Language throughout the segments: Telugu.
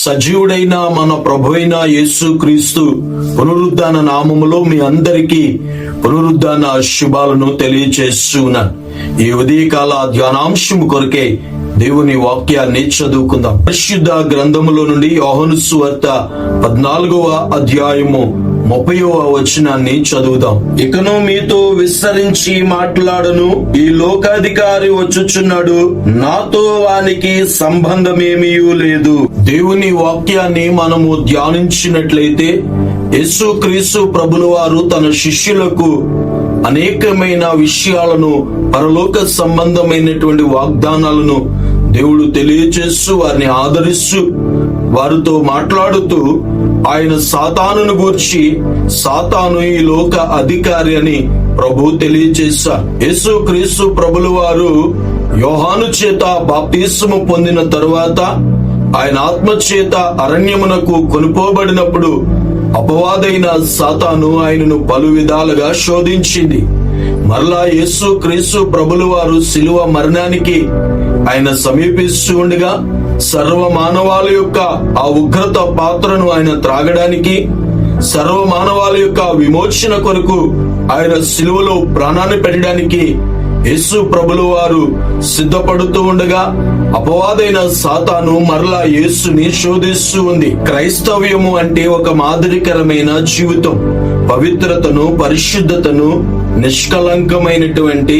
సజీవుడైన మన ప్రభు అయిన యేసు క్రీస్తు పునరుద్ధాన నామములో మీ అందరికీ పునరుద్ధాన శుభాలను తెలియచేస్తున్నాను ఈ ఉదయకాల ధ్యానాంశము కొరకే దేవుని వాక్యాన్ని చదువుకుందాం. పరిశుద్ధ గ్రంథములో నుండి యోహను సువార్త పద్నాలుగవ అధ్యాయము ముప్పైవ వచనాన్ని చదువుదాం. ఇకను మీతో విస్తరించి మాట్లాడను ఈ లోకాధికారి వచ్చుచున్నాడు నాతో వానికి సంబంధమేమీ లేదు. దేవుని వాక్యాన్ని మనము ధ్యానించినట్లయితే యేసు క్రీస్తు ప్రభుల వారు తన శిష్యులకు అనేకమైన విషయాలను పరలోక సంబంధమైనటువంటి వాగ్దానాలను దేవుడు తెలియచేస్తూ వారిని ఆదరిస్తూ వారితో మాట్లాడుతూ ఆయన సాతానును గూర్చి సాతాను ఈ లోక అధికారి అని ప్రభు తెలియచేశారు యేసు క్రీస్తు ప్రభుల వారు యోహాను చేత బాప్తిస్ము పొందిన తరువాత ఆయన ఆత్మ చేత అరణ్యమునకు కొనుకోబడినప్పుడు అపవాదైన సాతాను ఆయనను పలు విధాలుగా శోధించింది. మరలా యేసు క్రీస్తు ప్రభులు వారు శిలువ మరణానికి ఆయన సమీపిస్తూ ఉండగా సర్వ మానవాల యొక్క ఆ ఉగ్రత పాత్రను ఆయన త్రాగడానికి సర్వ మానవాల యొక్క విమోచన కొరకు ఆయన శిలువలో ప్రాణాన్ని పెట్టడానికి యేసు ప్రభులు వారు సిద్ధపడుతూ ఉండగా అపవాదైన సాతాను మరలా యేసుని శోధిస్తూ ఉంది. క్రైస్తవ్యము అంటే ఒక మాదిరికరమైన జీవితం. పవిత్రతను పరిశుద్ధతను నిష్కలంకమైనటువంటి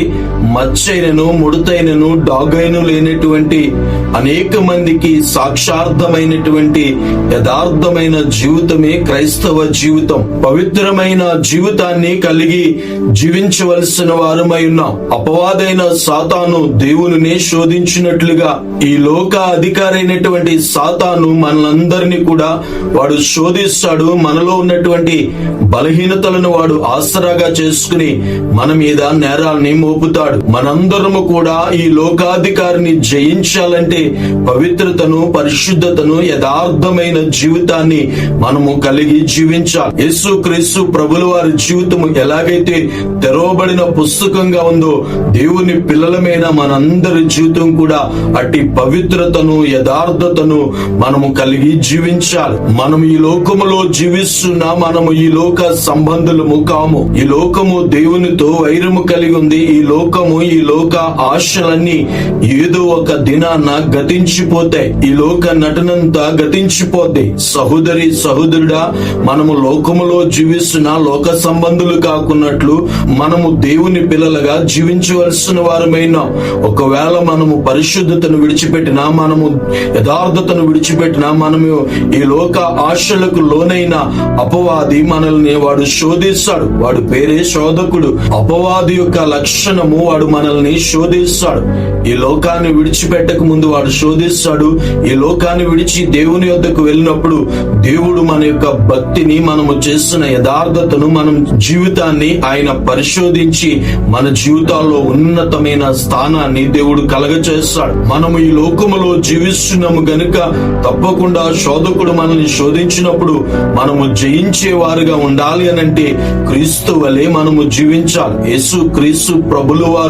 మచ్చైనను ముడతైనను డాగైను లేనటువంటి అనేక మందికి సాక్షార్థమైనటువంటి యథార్థమైన జీవితమే క్రైస్తవ జీవితం. పవిత్రమైన జీవితాన్ని కలిగి జీవించవలసిన వారమై ఉన్నాం. అపవాదైన సాతాను దేవుని శోధించినట్లుగా ఈ లోక అధికారైనటువంటి సాతాను మనలందరినీ కూడా వాడు శోధిస్తాడు. మనలో ఉన్నటువంటి బలహీనతలను వాడు ఆసరాగా చేసుకుని మన మీద నేరాల్ని మోపుతాడు. మనందరము కూడా ఈ లోకాధికారిని జయించాలంటే పవిత్రతను పరిశుద్ధతను యథార్థమైన జీవితాన్ని మనము కలిగి జీవించాలి. యేసు క్రీస్తు ప్రభుల వారి జీవితము ఎలాగైతే తెరవబడిన పుస్తకంగా ఉందో దేవుని పిల్లలమైన మనందరి జీవితం కూడా అట్టి పవిత్రతను యథార్థతను మనము కలిగి జీవించాలి. మనం ఈ లోకములో జీవిస్తున్న మనము ఈ లోక సంబంధులము కాము. ఈ లోకము దేవునితో వైరము కలిగి ఉంది. ఈ లోకము ఈ లోక ఆశలన్నీ ఏదో ఒక దినాన గతించిపోతాయి. ఈ లోక నటనంతా గతించిపోతాయి సహోదరి సహోదరుడా మనము లోకములో జీవిస్తున్న లోక సంబంధులు కాకున్నట్లు మనము దేవుని పిల్లలుగా జీవించవలసిన వారమైనా. ఒకవేళ మనము పరిశుద్ధతను విడిచిపెట్టినా మనము యథార్థతను విడిచిపెట్టినా మనము ఈ లోక ఆశలకు లోనైన అపవాది మనల్ని వాడు శోధిస్తాడు. వాడు పేరే శోధకుడు. అపవాది యొక్క లక్షణము వాడు మనల్ని శోధిస్తాడు. ఈ లోకాన్ని విడిచిపెట్టక ముందు వాడు శోధిస్తాడు. ఈ లోకాన్ని విడిచి దేవుని యొద్దకు వెళ్ళినప్పుడు దేవుడు మన యొక్క భక్తిని మనము చేస్తున్న యథార్థతను మనం జీవితాన్ని ఆయన పరిశోధించి మన జీవితాల్లో ఉన్నతమైన స్థానాన్ని దేవుడు కలగచేస్తాడు. మనము ఈ లోకములో జీవిస్తున్నాము గనుక తప్పకుండా శోధకుడు మనల్ని శోధించినప్పుడు మనము జయించే వారుగా ఉండాలి అనంటే క్రీస్తు వలె మనము జీవించాలి. యేసు క్రీస్తు ప్రభులు వారు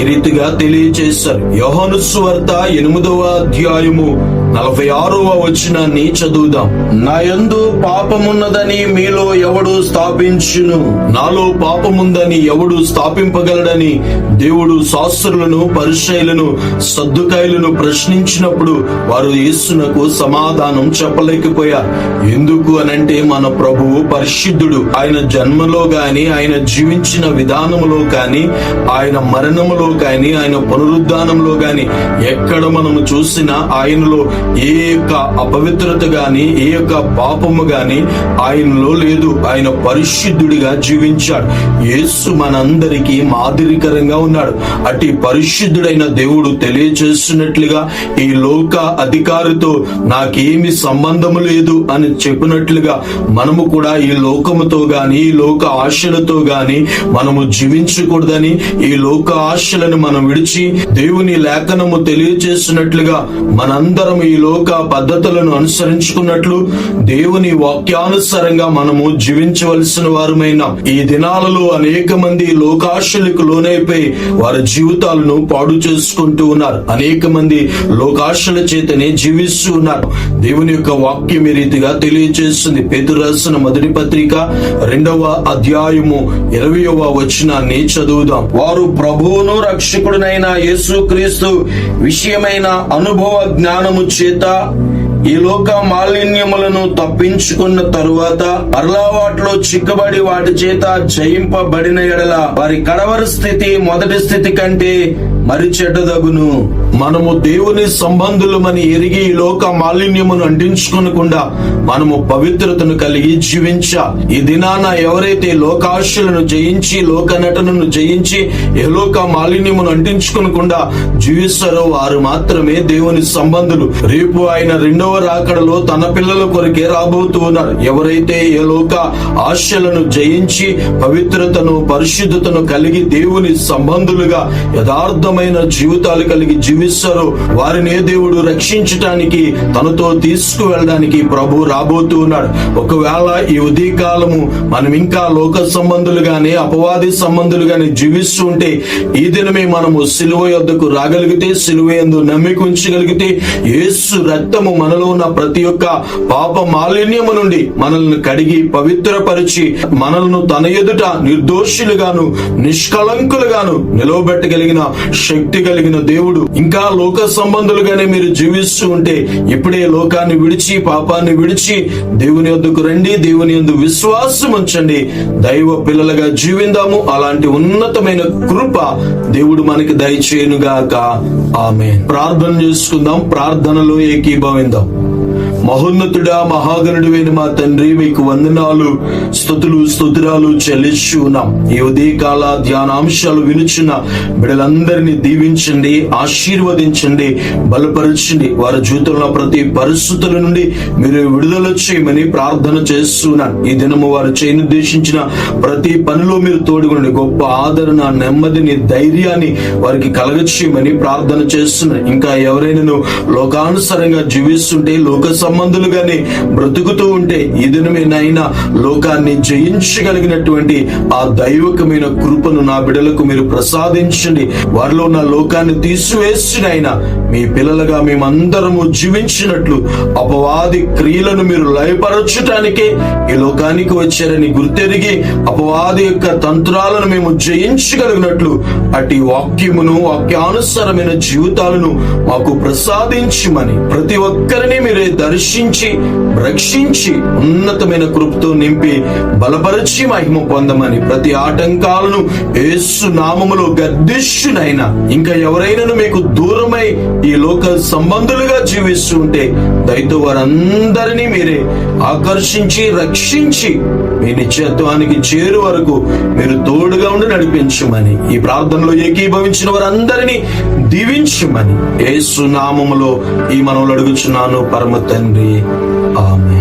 ఈ రీతిగా తెలియజేశారు యోహను స్వార్త ఎనిమిదవ అధ్యాయము. నలభై ఆరవ వచనాన్ని చదువుదాం నా యందు పాపమున్నదని మీలో ఎవడు స్థాపించును? నాలో పాపముందని ఎవడు స్థాపింపగలడని దేవుడు శాస్త్రులను పరిశైలను సర్దుకాయలను ప్రశ్నించినప్పుడు వారు యేసునకు సమాధానం చెప్పలేకపోయారు. ఎందుకు అనంటే మన ప్రభువు పరిశుద్ధుడు. ఆయన జన్మలో గాని ఆయన జీవించిన విధానములో కాని ఆయన మరణములో కానీ ఆయన పునరుద్ధానంలో గాని ఎక్కడ మనము చూసినా ఆయనలో ఏ యొక్క అపవిత్రత గాని ఏ యొక్క పాపము గాని ఆయనలో లేదు. ఆయన పరిశుద్ధుడిగా జీవించాడు. యేసు మనందరికీ మాదిరికరంగా ఉన్నాడు. అటు పరిశుద్ధుడైన దేవుడు తెలియచేస్తున్నట్లుగా ఈ లోక అధికారితో నాకేమి సంబంధం లేదు అని చెప్పినట్లుగా మనము కూడా ఈ లోకముతో గాని ఈ లోక ఆశలతో గాని మనము జీవించకూడదని ఈ లోక ఆశలను మనం విడిచి దేవుని లేఖనము తెలియచేస్తున్నట్లుగా మనందరం ఈ లోక పద్ధతులను అనుసరించుకున్నట్లు దేవుని వాక్యానుసారంగా మనము జీవించవలసిన వారమైన ఈ దినాలలో అనేక మంది లోకాశలకు లోనైపోయి వారి జీవితాలను పాడు చేసుకుంటూ ఉన్నారు. అనేక మంది లోకాశల చేతనే జీవిస్తూ ఉన్నారు. దేవుని యొక్క వాక్యం ఈ రీతిగా తెలియజేస్తుంది. పేతురు రాసిన మొదటి పత్రిక రెండవ అధ్యాయము ఇరవయవ వచనాన్ని చదువుదాం. వారు ప్రభువును రక్షకుడునైన యేసుక్రీస్తు విషయమైన అనుభవ జ్ఞానము చేత ఈ లోక మాలిన్యములను తప్పించుకున్న తరువాత అర్లావాట్లో చిక్కబడి వాటి చేత జయింపబడిన ఎడల వారి కడవరి స్థితి మొదటి స్థితి కంటే మరి చెడ్డదగును. మనము దేవుని సంబంధులమని ఎరిగి ఈ లోక మాలిన్యమును అంటించుకొనకుండా మనము పవిత్రతను కలిగి జీవించ. ఈ దినాన ఎవరైతే లోకాశలను జయించి లోక నటనను జయించి ఏ లోక మాలిన్యమును అంటించుకొనకుండా జీవిస్తారో వారు మాత్రమే దేవుని సంబంధులు. రేపు ఆయన రెండవ రాకడలో తన పిల్లల కొరకే రాబోతూ ఉన్నారు. ఎవరైతే ఏ లోక ఆశలను జయించి పవిత్రతను పరిశుద్ధతను కలిగి దేవుని సంబంధులుగా యథార్థమైన జీవితాలు కలిగి జీవిస్తారో. వారినే దేవుడు రక్షించటానికి తనతో తీసుకువెళ్ళడానికి ప్రభు రాబోతూ ఉన్నాడు. ఒకవేళ ఈ ఉదయకాలము మనం ఇంకా లోక సంబంధులుగానే అపవాది సంబంధులుగానే జీవిస్తూ ఉంటే ఈ దినమే మనము సిలువ యొద్దకు రాగలిగితే సిలువ ఎందు నమ్మిక ఉంచగలిగితే యేసు రక్తము మనలో ఉన్న ప్రతి ఒక్క పాప మాలిన్యము నుండి మనల్ని కడిగి పవిత్రపరిచి మనల్ని తన ఎదుట నిర్దోషులుగాను నిష్కలంకులుగాను నిలవబెట్టగలిగిన శక్తి కలిగిన దేవుడు. ఇంకా లోక సంబంధులుగానే మీరు జీవిస్తూ ఉంటే ఇప్పుడే లోకాన్ని విడిచి పాపాన్ని విడిచి దేవుని వద్దకు రండి దేవుని యందు విశ్వాసం ఉంచండి. దైవ పిల్లలుగా జీవిందాము. అలాంటి ఉన్నతమైన కృప దేవుడు మనకి దయచేయనుగాక. ఆమె ప్రార్థన చేసుకుందాం. ప్రార్థనలో ఏకీభవిందాం. మహోన్నతుడా మహాగణుడువైన మా తండ్రి మీకు వందనాలు స్థుతులు స్తుతురాలు చెల్లించు ఉన్నాం ఈ ఉదయకాల ధ్యానాంశాలు వినుచున్న బిడ్డలందరినీ దీవించండి ఆశీర్వదించండి బలపరచండి. వారి జీవితంలో ప్రతి పరిస్థితుల నుండి మీరు విడుదల చేయమని ప్రార్థన చేస్తున్నాను. ఈ దినము వారు చేయనుద్దేశించిన ప్రతి పనిలో మీరు తోడుగుండి గొప్ప ఆదరణ నెమ్మదిని ధైర్యాన్ని వారికి కలగచేయమని ప్రార్థన చేస్తున్నాను. ఇంకా ఎవరైనా లోకానుసారంగా జీవిస్తుంటే లోక సంబంధులుగానే బ్రతుకుతూ ఉంటే ఈ దినమే నాయన లోకాన్ని జయించగలిగినటువంటి ఆ దైవకమైన కృపను నా బిడలకు మీరు ప్రసాదించండి. వారిలో ఉన్న లోకాన్ని తీసివేసిన ఆయన మీ పిల్లలుగా మేమందరము జీవించినట్లు అపవాది క్రియలను మీరు లయపరచటానికే ఈ లోకానికి వచ్చారని గుర్తెరిగి అపవాది యొక్క తంత్రాలను మేము జయించగలిగినట్లు అటు వాక్యమును వాక్యానుసారమైన జీవితాలను మాకు ప్రసాదించమని ప్రతి ఒక్కరిని మీరే దర్శించి రక్షించి ఉన్నతమైన కృపతో నింపి బలపరిచి మహిమ పొందమని ప్రతి ఆటంకాలను యేసు నామములో గద్దిష్యునైనా ఇంకా ఎవరైనాను మీకు దూరమై ఈ లోక సంబంధులుగా జీవిస్తూ ఉంటే దయతో వారందరినీ మీరే ఆకర్షించి రక్షించి మీ నిత్యత్వానికి చేరు వరకు మీరు తోడుగా ఉండి నడిపించమని ఈ ప్రార్థనలో ఏకీభవించిన వారందరినీ దీవించమని యేసు నామములో ఈ మనవులు అడుగుచున్నాను పరమ తండ్రి. ఆమె